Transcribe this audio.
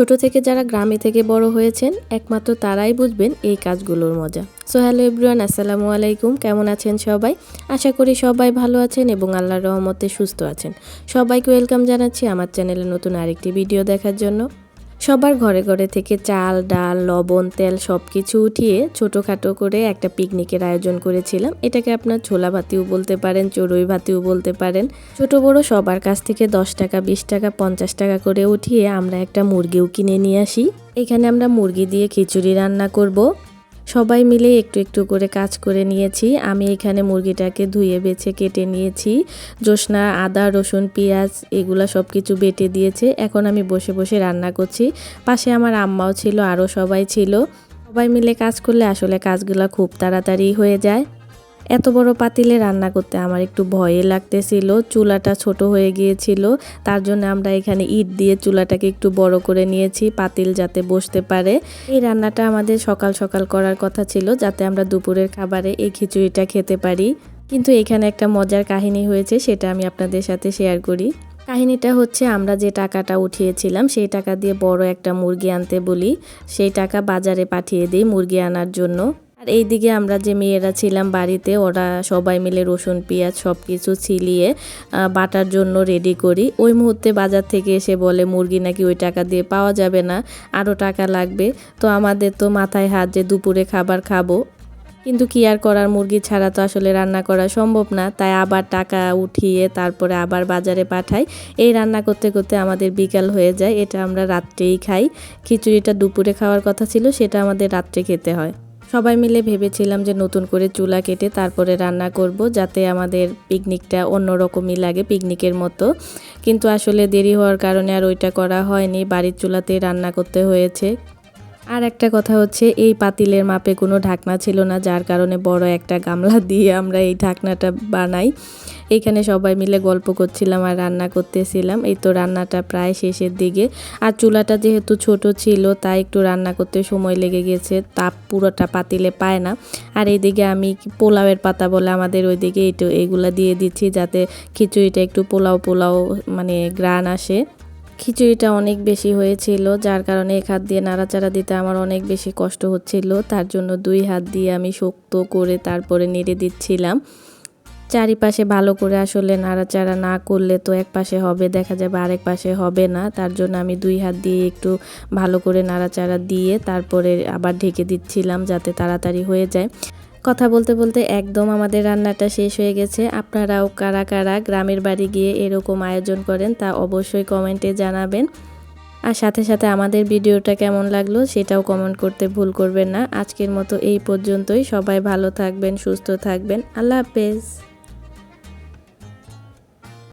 ছোট থেকে যারা গ্রামে থেকে বড় হয়েছেন, একমাত্র তারাই বুঝবেন এই কাজগুলোর মজা। সো হ্যালো এভরিওয়ান আসসালামু আলাইকুম। কেমন আছেন সবাই? আশা করি সবাই ভালো আছেন এবং আল্লাহর রহমতে সুস্থ আছেন। সবাইকে ওয়েলকাম জানাচ্ছি আমার চ্যানেলে নতুন আরেকটি ভিডিও দেখার জন্য। সবার ঘরে ঘরে থেকে চাল, ডাল, লবণ, তেল সব কিছু উঠিয়ে ছোটোখাটো করে একটা পিকনিকের আয়োজন করেছিলাম। এটাকে আপনার ছোলা ভাতিও বলতে পারেন, চড়ুই ভাতিও বলতে পারেন। ছোট বড় সবার কাছ থেকে দশ টাকা, বিশ টাকা, পঞ্চাশ টাকা করে উঠিয়ে আমরা একটা মুরগিও কিনে নিয়ে আসি। এখানে আমরা মুরগি দিয়ে খিচুড়ি রান্না করব। সবাই মিলে একটু একটু করে কাজ করে নিয়েছি। আমি এখানে মুরগিটাকে ধুয়ে বেছে কেটে নিয়েছি। জোসনা, আদা, রসুন, পেঁয়াজ এগুলো সব কিছু বেটে দিয়েছে। এখন আমি বসে বসে রান্না করছি। পাশে আমার আম্মাও ছিল, আরও সবাই ছিল। সবাই মিলে কাজ করলে আসলে কাজগুলো খুব তাড়াতাড়ি হয়ে যায়। এত বড় পাতিলে রান্না করতে আমার একটু ভয়ে লাগতেছিল, চুলাটা ছোট হয়ে গিয়েছিল, তার জন্য আমরা এখানে ইট দিয়ে চুলাটাকে একটু বড় করে নিয়েছি, পাতিল যাতে বসতে পারে। এই রান্নাটা আমাদের সকাল সকাল করার কথা ছিল, যাতে আমরা দুপুরের খাবারে এই খিচুড়িটা খেতে পারি। কিন্তু এখানে একটা মজার কাহিনী হয়েছে, সেটা আমি আপনাদের সাথে শেয়ার করি। কাহিনীটা হচ্ছে, আমরা যে টাকাটা উঠিয়েছিলাম, সেই টাকা দিয়ে বড় একটা মুরগি আনতে বলি। সেই টাকা বাজারে পাঠিয়ে দিই মুরগি আনার জন্য। আর এইদিকে আমরা যে মেয়েরা ছিলাম বাড়িতে, ওরা সবাই মিলে রসুন, পেঁয়াজ সব কিছু ছিলিয়ে বাটার জন্য রেডি করি। ওই মুহূর্তে বাজার থেকে এসে বলে, মুরগি নাকি ওই টাকা দিয়ে পাওয়া যাবে না আরও টাকা লাগবে। তো আমাদের তো মাথায় হাত যে দুপুরে খাবার খাব। কিন্তু কি আর করার, মুরগি ছাড়া তো আসলে রান্না করা সম্ভব না। তাই আবার টাকা উঠিয়ে তারপরে আবার বাজারে পাঠাই। এই রান্না করতে করতে আমাদের বিকাল হয়ে যায়। এটা আমরা রাত্রেই খাই। খিচুড়িটা দুপুরে খাওয়ার কথা ছিল, সেটা আমাদের রাত্রে খেতে হয়। সবাই মিলে ভেবেছিলাম যে নতুন করে চুলা কেটে তারপরে রান্না করব যাতে আমাদের পিকনিকটা অন্যরকমই লাগে, পিকনিকের মতো। কিন্তু আসলে দেরি হওয়ার কারণে আর ওইটা করা হয়নি। বাড়ির চুলাতেই রান্না করতে হয়েছে। আর একটা কথা হচ্ছে, এই পাতিলের মাপে কোনো ঢাকনা ছিল না, যার কারণে বড় একটা গামলা দিয়ে আমরা এই ঢাকনাটা বানাই। এখানে সবাই মিলে গল্প করছিলাম আর রান্না করতেছিলাম। এই তো রান্নাটা প্রায় শেষের দিকে। আর চুলাটা যেহেতু ছোট ছিল, তাই একটু রান্না করতে সময় লেগে গেছে। তাপ পুরোটা পাতিলে পায় না। আর এইদিকে আমি পোলাওয়ের পাতা বলে আমাদের ওইদিকে একটু এগুলা দিয়ে দিচ্ছি, যাতে খিচুড়িটা একটু পোলাও পোলাও মানে গ্রান আসে। খিচুড়িটা অনেক বেশি হয়েছিল, যার কারণে এক হাত দিয়ে নাড়াচাড়া দিতে আমার অনেক বেশি কষ্ট হচ্ছিল। তার জন্য দুই হাত দিয়ে আমি শক্ত করে তারপরে নেড়ে দিচ্ছিলাম। চারিপাশে ভালো করে আসলে নাড়াচাড়া না করলে তো এক পাশে হবে, দেখা যাবে আরেক পাশে হবে না। তার জন্য আমি দুই হাত দিয়ে একটু ভালো করে নাড়াচাড়া দিয়ে তারপরে আবার ঢেকে দিচ্ছিলাম যাতে তাড়াতাড়ি হয়ে যায়। কথা বলতে বলতে একদম আমাদের রান্নাটা শেষ হয়ে গেছে। আপনারাও কারা কারা গ্রামের বাড়ি গিয়ে এরকম আয়োজন করেন তা অবশ্যই কমেন্টে জানাবেন। আর সাথে সাথে আমাদের ভিডিওটা কেমন লাগল সেটাও কমেন্ট করতে ভুল করবেন না। আজকের মতো এই পর্যন্তই। সবাই ভালো থাকবেন, সুস্থ থাকবেন। আল্লাহ হাফেজ।